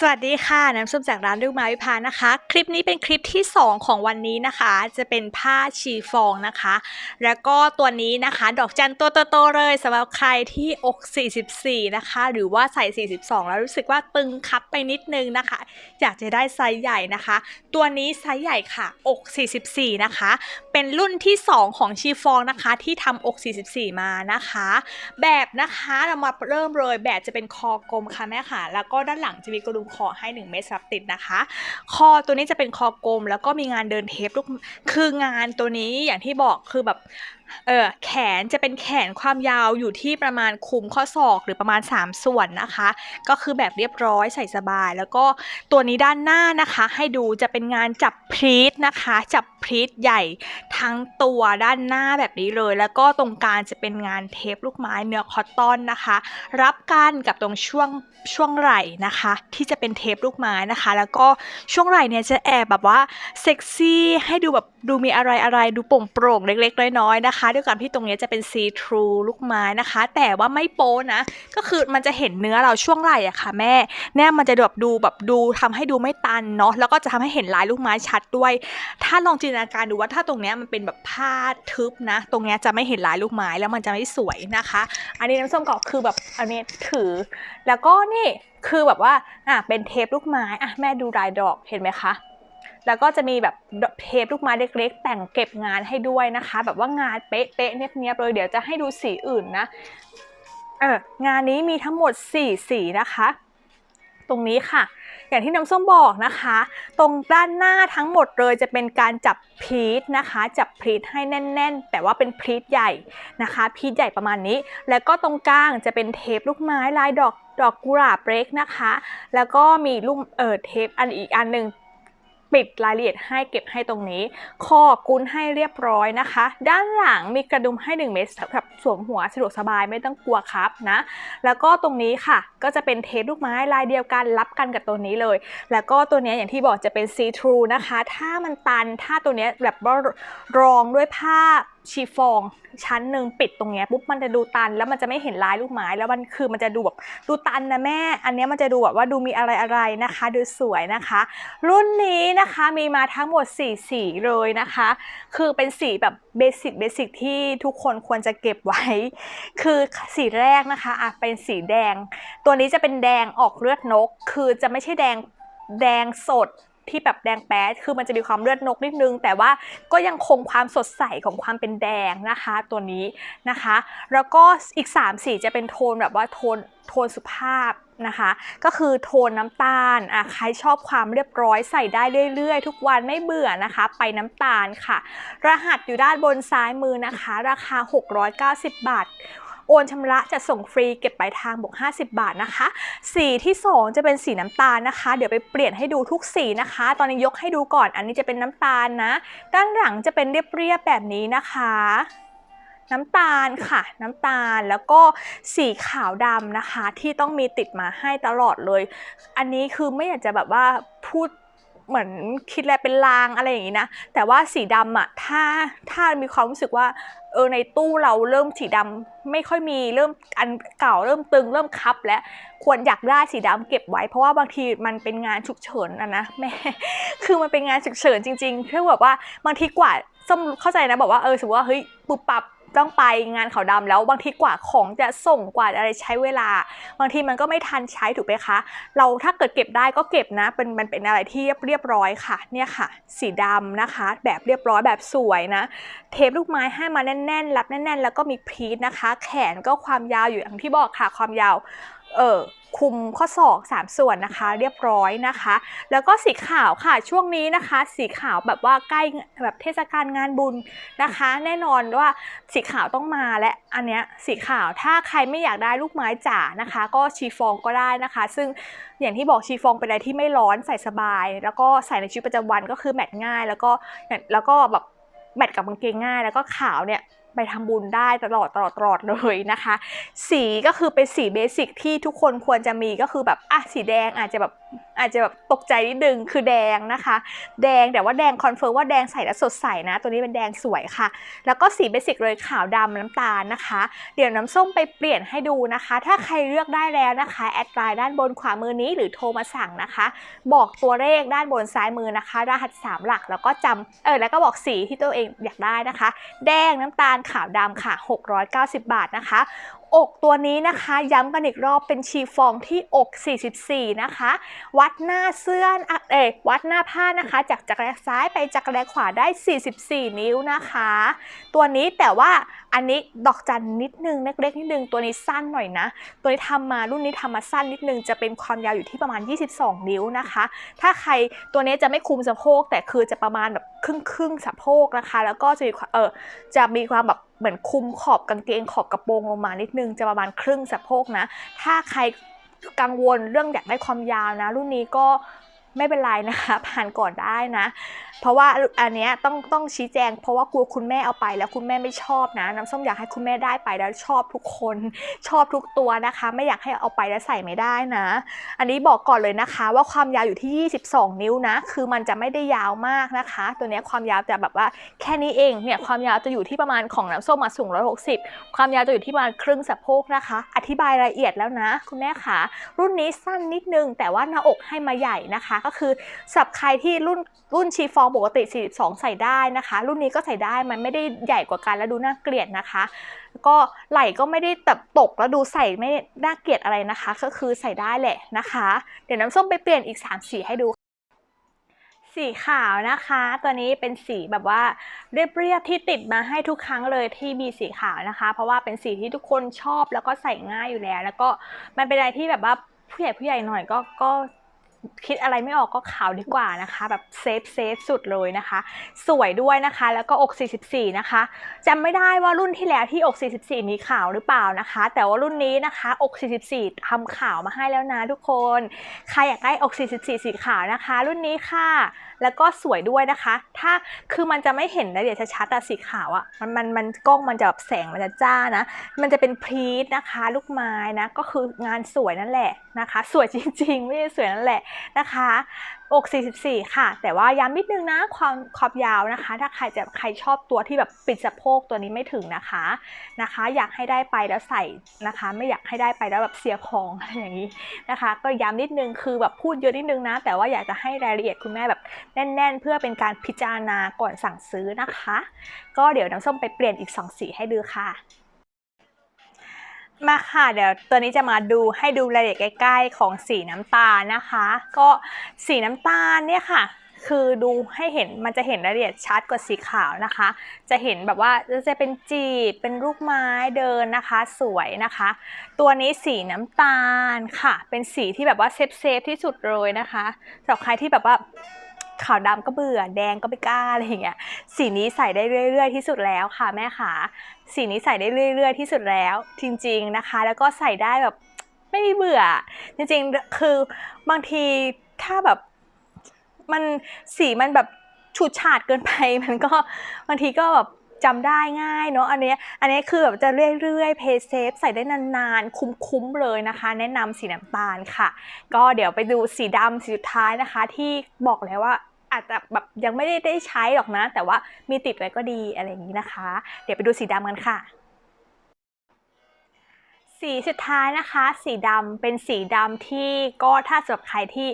สวัสดีค่ะ น้ำส้มจากร้านลูกไม้วิพานะคะ คลิปนี้เป็นคลิปที่ 2 ของวันนี้นะคะ จะเป็นผ้าชีฟองนะคะ แล้วก็ตัวนี้นะคะ ดอกจันตัวโตๆเลยสำหรับใครที่อก 44 นะคะ หรือว่าใส่ 42 แล้วรู้สึกว่าตึงคับไปนิดนึงนะคะ อยากจะได้ไซส์ใหญ่นะคะ ตัวนี้ไซส์ใหญ่ค่ะ อก 44 นะคะ เป็นรุ่นที่ 2 ของชีฟองนะคะ ที่ทำอก 44 มานะคะ แบบนะคะเรามาเริ่มเลยแบบจะเป็นคอกลมค่ะแม่ค่ะ แล้วก็ด้านหลังจะมีกระดุมคอให้1เมตรสับติดนะคะ คอตัวนี้จะเป็นคอกลมแล้วก็มีงานเดินเทปลูกคืองานตัวนี้อย่างที่บอกคือแบบเออแขนจะเป็นแขนความยาวอยู่ที่ประมาณคุมข้อศอกหรือประมาณ 3 ส่วนนะคะ ก็คือแบบเรียบร้อยใส่สบาย แล้วก็ตัวนี้ด้านหน้านะคะ ให้ดูจะเป็นงานจับพรีทนะคะ จับพรีทใหญ่ทั้งตัวด้านหน้าแบบนี้เลย แล้วก็ตรงกลางจะเป็นงานเทปลูกไม้เนื้อคอตตอนนะคะ รับกันกับตรงช่วงช่วงไหล่นะคะ ที่จะเป็นเทปลูกไม้นะคะ แล้วก็ช่วงไหล่เนี่ยจะแอบแบบว่าเซ็กซี่ให้ดูแบบดูมีอะไรอะไรดูโปร่งโปร่งๆเล็กๆน้อยๆนะคะด้วยการที่ตรงนี้จะเป็นซีทรูลูกไม้นะคะ แต่ว่าไม่โป๊นะ ก็คือมันจะเห็นเนื้อเราช่วงไหล่อะค่ะแม่เนี่ยมันจะแบบดูแบบดูทำให้ดูไม่ตันเนาะแล้วก็จะทำให้เห็นลายลูกไม้ชัดด้วย ถ้าลองจินตนาการดูว่าถ้าตรงนี้มันเป็นแบบผ้าทึบนะ ตรงนี้จะไม่เห็นลายลูกไม้แล้วมันจะไม่สวยนะคะ อันนี้น้ำส้มก็คือแบบอันนี้ถือ แล้วก็นี่คือแบบว่าอะเป็นเทปลูกไม้อะแม่ดูลายดอกเห็นไหมคะ แล้วก็จะมีแบบเทปลูกไม้เล็กๆ แต่งเก็บงานให้ด้วยนะคะ แบบว่างานเป๊ะๆเนียบๆเลยเดี๋ยวจะให้ดูสีอื่นนะเอองานนี้มีทั้งหมด 4 สีนะคะ ตรงนี้ค่ะ อย่างที่น้ำส้มบอกนะคะ ตรงด้านหน้าทั้งหมดเลยจะเป็นการจับพีทนะคะ จับพีทให้แน่น ๆ แต่ว่าเป็นพีทใหญ่นะคะ พีทใหญ่ประมาณนี้ แล้วก็ตรงกลางจะเป็นเทปลูกไม้ลายดอกดอกกุหลาบเบรกนะคะ แล้วก็มีลูกเออเทปอันอีกอันหนึ่ง ปิดรายละเอียดให้เก็บให้ตรงนี้คอกุ้นให้เรียบร้อยนะคะ ด้านหลังมีกระดุมให้ 1 เม็ดสำหรับสวมหัวสะดวกสบายไม่ต้องกลัวครับนะ แล้วก็ตรงนี้ค่ะ ก็จะเป็นเทปลูกไม้ลายเดียวกันรับกันกับตัวนี้เลย แล้วก็ตัวเนี้ยอย่างที่บอกจะเป็นซีทรูนะคะ ถ้ามันตันถ้าตัวเนี้ยแบบรองด้วยผ้า ชีฟองชั้นหนึ่งปิดตรงเนี้ยปุ๊บมันจะดูตันแล้วมันจะไม่เห็นลายลูกไม้ แล้วมันคือมันจะดูแบบดูตันนะแม่ อันนี้มันจะดูแบบว่าดูมีอะไรอะไรนะคะ ดูสวยนะคะ รุ่นนี้นะคะมีมาทั้งหมด4สีเลยนะคะ คือเป็นสีแบบเบสิกเบสิกที่ทุกคนควรจะเก็บไว้ คือสีแรกนะคะอะเป็นสีแดง ตัวนี้จะเป็นแดงออกเลือดนก คือจะไม่ใช่แดงแดงสด ที่แบบแดงแป๊ดคือมันจะมีความเลือดนกนิดนึง แต่ว่าก็ยังคงความสดใสของความเป็นแดงนะคะตัวนี้นะคะ แล้วก็อีก 3 สีจะเป็นโทนแบบว่าโทนโทนสุภาพนะคะ ก็คือโทนน้ำตาลอะใครชอบความเรียบร้อยใส่ได้เรื่อยๆ ทุกวันไม่เบื่อนะคะ ไปน้ำตาลค่ะ รหัสอยู่ด้านบนซ้ายมือนะคะ ราคา 690 บาท โอนชำระจะส่งฟรีเก็บปลายทางบวก 50 บาทนะคะ สีที่ 2 จะเป็นสีน้ำตาลนะคะ เดี๋ยวไปเปลี่ยนให้ดูทุกสีนะคะ ตอนนี้ยกให้ดูก่อน อันนี้จะเป็นน้ำตาลนะ ด้านหลังจะเป็นเรียบๆแบบนี้นะคะน้ำตาลค่ะ น้ำตาลแล้วก็สีขาวดำนะคะ ที่ต้องมีติดมาให้ตลอดเลย อันนี้คือไม่อยากจะแบบว่าพูด เหมือนคิดอะไรเป็นลางอะไรอย่างนี้นะ แต่ว่าสีดำอะถ้าถ้ามีความรู้สึกว่าเออในตู้เราเริ่มสีดำไม่ค่อยมีเริ่มอันเก่าเริ่มตึงเริ่มคับ แล้วควรอยากได้สีดำเก็บไว้ เพราะว่าบางทีมันเป็นงานฉุกเฉินอะนะแม่คือมันเป็นงานฉุกเฉินจริงๆคือแบบว่าบางทีกว่าส้มเข้าใจนะบอกว่าเออสมมติว่าเฮ้ยปุบปับ ต้องไปงานขาวดำแล้วบางทีกว่าของจะส่งกว่าอะไรใช้เวลา บางทีมันก็ไม่ทันใช้ถูกไหมคะ เราถ้าเกิดเก็บได้ก็เก็บนะเป็นมันเป็นอะไรที่เรียบเรียบร้อยค่ะเนี่ยค่ะ สีดำนะคะ แบบเรียบร้อยแบบสวยนะ เทปลูกไม้ให้มาแน่นๆ รับแน่นๆ แล้วก็มีพรีทนะคะ แขนก็ความยาวอยู่อย่างที่บอกค่ะความยาว เออคุมข้อศอก3ส่วนนะคะ เรียบร้อยนะคะ แล้วก็สีขาวค่ะช่วงนี้นะคะ สีขาวแบบว่าใกล้แบบเทศกาลงานบุญนะคะ แน่นอนว่าสีขาวต้องมาและอันเนี้ยสีขาวถ้าใครไม่อยากได้ลูกไม้จ๋านะคะ ก็ชีฟองก็ได้นะคะ ซึ่งอย่างที่บอกชีฟองเป็นอะไรที่ไม่ร้อนใส่สบาย แล้วก็ใส่ในชีวิตประจำวันก็คือแมทง่าย แล้วก็แล้วก็แบบแมทกับกางเกงง่าย แล้วก็ขาวเนี่ย ไปทำบุญได้ตลอดตลอดตลอดเลยนะคะ สีก็คือเป็นสีเบสิกที่ทุกคนควรจะมีก็คือแบบอะสีแดงอาจจะแบบอาจจะแบบตกใจนิดนึงคือแดงนะคะ แดงแต่ว่าแดงคอนเฟิร์มว่าแดงใส่แล้วสดใสนะ ตัวนี้เป็นแดงสวยค่ะ แล้วก็สีเบสิกเลยขาวดำน้ำตาลนะคะ เดี๋ยวน้ำส้มไปเปลี่ยนให้ดูนะคะ ถ้าใครเลือกได้แล้วนะคะ แอดไลน์ด้านบนขวามือนี้หรือโทรมาสั่งนะคะ บอกตัวเลขด้านบนซ้ายมือนะคะ รหัส 3 หลักแล้วก็จำเออแล้วก็บอกสีที่ตัวเองอยากได้นะคะ แดงน้ำตาลขาวดำค่ะ 690 บาทนะคะอกตัวนี้นะคะ ย้ำกันอีกรอบเป็นชีฟองที่อก 44 นะคะ วัดหน้าเสื้ออะเอวัดหน้าผ้านะคะ จากจักรแลซ้ายไปจักรแลขวาได้ 44 นิ้วนะคะ ตัวนี้แต่ว่า อันนี้ดอกจันนิดนึงเล็กๆนิดนึงตัวนี้สั้นหน่อยนะ ตัวนี้ทำมารุ่นนี้ทำมาสั้นนิดนึงจะเป็นความยาวอยู่ที่ประมาณ 22 นิ้วนะคะ ถ้าใครตัวนี้จะไม่คุมสะโพก แต่คือจะประมาณแบบครึ่งครึ่งๆสะโพกนะคะ แล้วก็จะมีความเออจะมีความแบบเหมือนคุมขอบกางเกงขอบกระโปรงลงมานิดนึงจะประมาณครึ่งสะโพกนะ ถ้าใครกังวลเรื่องอยากได้ความยาวนะ รุ่นนี้ก็ไม่เป็นไรนะคะ ผ่านก่อนได้นะ เพราะว่าอันเนี้ยต้องต้องชี้แจง เพราะว่ากลัวคุณแม่เอาไปแล้วคุณแม่ไม่ชอบนะ น้ำส้มอยากให้คุณแม่ได้ไปแล้วชอบทุกคนชอบทุกตัวนะคะ ไม่อยากให้เอาไปแล้วใส่ไม่ได้นะ อันนี้บอกก่อนเลยนะคะ ว่าความยาวอยู่ที่ 22 นิ้วนะ คือมันจะไม่ได้ยาวมากนะคะ ตัวเนี้ยความยาวจะแบบว่าแค่นี้เองเนี่ยความยาวจะอยู่ที่ประมาณของน้ำส้มมาสูง 160 ความยาวจะอยู่ที่ประมาณครึ่งสะโพกนะคะ อธิบายรายละเอียดแล้วนะ คุณแม่ขารุ่นนี้สั้นนิดนึง แต่ว่าหน้าอกให้มาใหญ่นะคะ ก็คือสับใครที่รุ่นรุ่นชีฟองปกติ 42 ใส่ได้นะคะ รุ่นนี้ก็ใส่ได้มันไม่ได้ใหญ่กว่ากันแล้วดูน่าเกลียดนะคะ ก็ไหล่ก็ไม่ได้แบบตกแล้วดูใส่ไม่น่าเกลียดอะไรนะคะ ก็คือใส่ได้แหละนะคะ เดี๋ยวน้ำส้มไปเปลี่ยนอีก 3 สีให้ดูสีขาวนะคะ ตัวนี้เป็นสีแบบว่าเรียบๆที่ติดมาให้ทุกครั้งเลยที่มีสีขาวนะคะ เพราะว่าเป็นสีที่ทุกคนชอบแล้วก็ใส่ง่ายอยู่แล้ว แล้วก็มันเป็นอะไรที่แบบว่าผู้ใหญ่ผู้ใหญ่หน่อยก็ก็ คิดอะไรไม่ออกก็ขาวดีกว่านะคะ แบบเซฟเซฟสุดเลยนะคะ สวยด้วยนะคะ แล้วก็อก 44 นะคะจำไม่ได้ว่ารุ่นที่แล้วที่อก 44 มีขาวหรือเปล่านะคะ แต่ว่ารุ่นนี้นะคะ อก 44ทำขาวมาให้แล้วนะทุกคน ใครอยากได้อก 44 สีขาวนะคะ รุ่นนี้ค่ะ แล้วก็สวยด้วยนะคะ ถ้าคือมันจะไม่เห็นนะเดี๋ยวชัดๆแต่สีขาวอะ่ะมันมันมันกล้องมันจะแบบแสงมันจะจ้านะ มันจะเป็นพรีทนะคะ ลูกไม้นะก็คืองานสวยนั่นแหละนะคะ สวยจริงๆ ไม่ใช่สวยนั่นแหละนะคะอก44 ค่ะ แต่ว่าย้ำนิดนึงนะความขอบยาวนะคะ ถ้าใครจะใครชอบตัวที่แบบปิดสะโพกตัวนี้ไม่ถึงนะคะนะคะ อยากให้ได้ไปแล้วใส่นะคะ ไม่อยากให้ได้ไปแล้วแบบเสียของอะไรอย่างนี้นะคะ ก็ย้ำนิดนึงคือแบบพูดเยอะนิดนึงนะ แต่ว่าอยากจะให้รายละเอียดคุณแม่แบบแน่น ๆ เพื่อเป็นการพิจารณาก่อนสั่งซื้อนะคะ ก็เดี๋ยวน้ำส้มไปเปลี่ยนอีก 2 สีให้ดูค่ะ มาค่ะเดี๋ยวตัวนี้จะมาดูให้ดูรายละเอียดใกล้ๆของสีน้ำตาลนะคะ ก็สีน้ำตาลเนี่ยค่ะ คือดูให้เห็นมันจะเห็นรายละเอียดชัดกว่าสีขาวนะคะ จะเห็นแบบว่าจะเป็นจีบเป็นรูปไม้เดินนะคะ สวยนะคะ ตัวนี้สีน้ำตาลค่ะ เป็นสีที่แบบว่าเซฟเซฟที่สุดเลยนะคะสำหรับใครที่แบบว่า ขาวดำก็เบื่อ แดงก็ไม่กล้าอะไรอย่างเงี้ย สีนี้ใส่ได้เรื่อย ๆ ที่สุดแล้วค่ะแม่ขาสีนี้ใส่ได้เรื่อย ๆ ที่สุดแล้ว จริง ๆนะคะ แล้วก็ใส่ได้แบบไม่มีเบื่อ จริงๆ คือบางทีถ้าแบบมันสีมันแบบฉูดฉาดเกินไปมันก็บางทีก็แบบจำได้ง่ายเนาะอันนี้อันนี้คือแบบจะเรื่อยๆเพย์เซฟใส่ได้นานๆ คุ้มๆเลยนะคะ แนะนำสีน้ำตาลค่ะ ก็เดี๋ยวไปดูสีดำสีสุดท้ายนะคะ ที่บอกแล้วว่า อาจจะแบบยังไม่ได้ได้ใช้หรอกนะ แต่ว่ามีติดไว้ก็ดีอะไรอย่างนี้นะคะ เดี๋ยวไปดูสีดำกันค่ะ สีสุดท้ายนะคะ สีดำเป็นสีดำที่ก็ถ้าสำหรับใครที่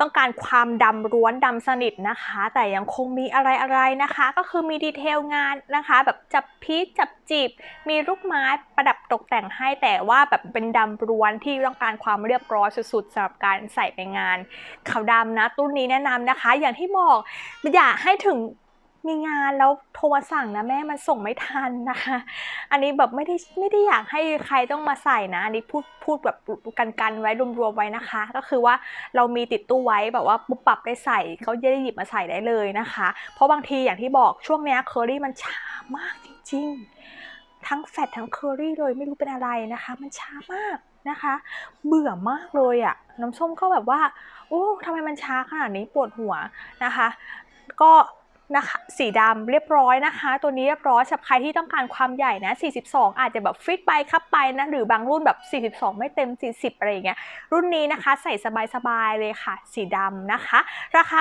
ต้องการความดำร้วนดำสนิทนะคะ แต่ยังคงมีอะไรๆนะคะ ก็คือมีดีเทลงานนะคะ แบบจับพีชจับจีบ มีลูกไม้ประดับตกแต่งให้แต่ว่าแบบเป็นดำร้วนที่ต้องการความเรียบร้อยสุดๆสำหรับการใส่ไปงานขาวดำนะรุ่นนี้แนะนำนะคะ อย่างที่บอกอยากให้ถึง มีงานแล้วโทรมาสั่งนะแม่มันส่งไม่ทันนะคะ อันนี้แบบไม่ได้ไม่ได้อยากให้ใครต้องมาใส่นะ อันนี้พูดพูดแบบกันกันๆไว้รวมๆไว้นะคะ ก็คือว่าเรามีติดตู้ไว้แบบว่าปุ๊บปรับได้ใส่เขาจะได้หยิบมาใส่ได้เลยนะคะ เพราะบางทีอย่างที่บอกช่วงนี้เคอรี่มันช้ามากจริง ๆ ทั้งแฟตทั้งเคอรี่เลยไม่รู้เป็นอะไรนะคะ มันช้ามากนะคะ เบื่อมากเลยอะ่ะน้ำส้มก็แบบว่าโอ้ทำไมมันช้าขนาดนี้ปวดหัวนะคะ ก็ นะคะสีดำเรียบร้อยนะคะ ตัวนี้เรียบร้อยสำหรับใครที่ต้องการความใหญ่นะ 42 อาจจะแบบฟิตไปครับไปนะหรือบางรุ่นแบบ 42 ไม่เต็ม 40 อะไรอย่างเงี้ยรุ่นนี้นะคะใส่สบายๆเลยค่ะ สีดำนะคะ ราคา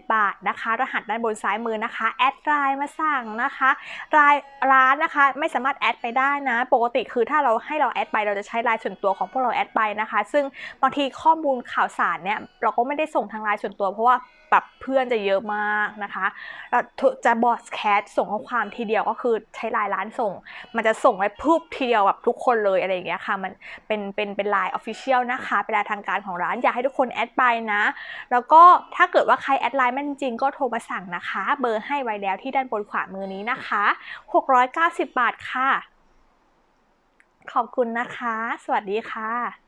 690 บาทนะคะ รหัสด้านบนซ้ายมือนะคะ แอดไลน์มาสั่งนะคะรายร้านนะคะไม่สามารถแอดไปได้นะ ปกติคือถ้าเราให้เราแอดไปเราจะใช้ไลน์ส่วนตัวของพวกเราแอดไปนะคะ ซึ่งบางทีข้อมูลข่าวสารเนี่ยเราก็ไม่ได้ส่งทางไลน์ส่วนตัวเพราะว่าแบบเพื่อนจะเยอะมากนะคะจะบอสแคสส่งข้อความทีเดียวก็คือใช้ไลน์ร้านส่ง มันจะส่งไว้พูบทีเดียวแบบทุกคนเลยอะไรอย่างเงี้ยค่ะ มันเป็นเป็นเป็นไลน์ออฟฟิเชียลนะคะ เป็นไลน์ทางการของร้านอยากให้ทุกคนแอดไปนะ แล้วก็ถ้าเกิดว่าใครแอดไลน์ไม่นจริงก็โทรมาสั่งนะคะ เบอร์ให้ไว้แล้วที่ด้านบนขวามือนี้นะคะ 690 บาทค่ะ ขอบคุณนะคะ สวัสดีค่ะ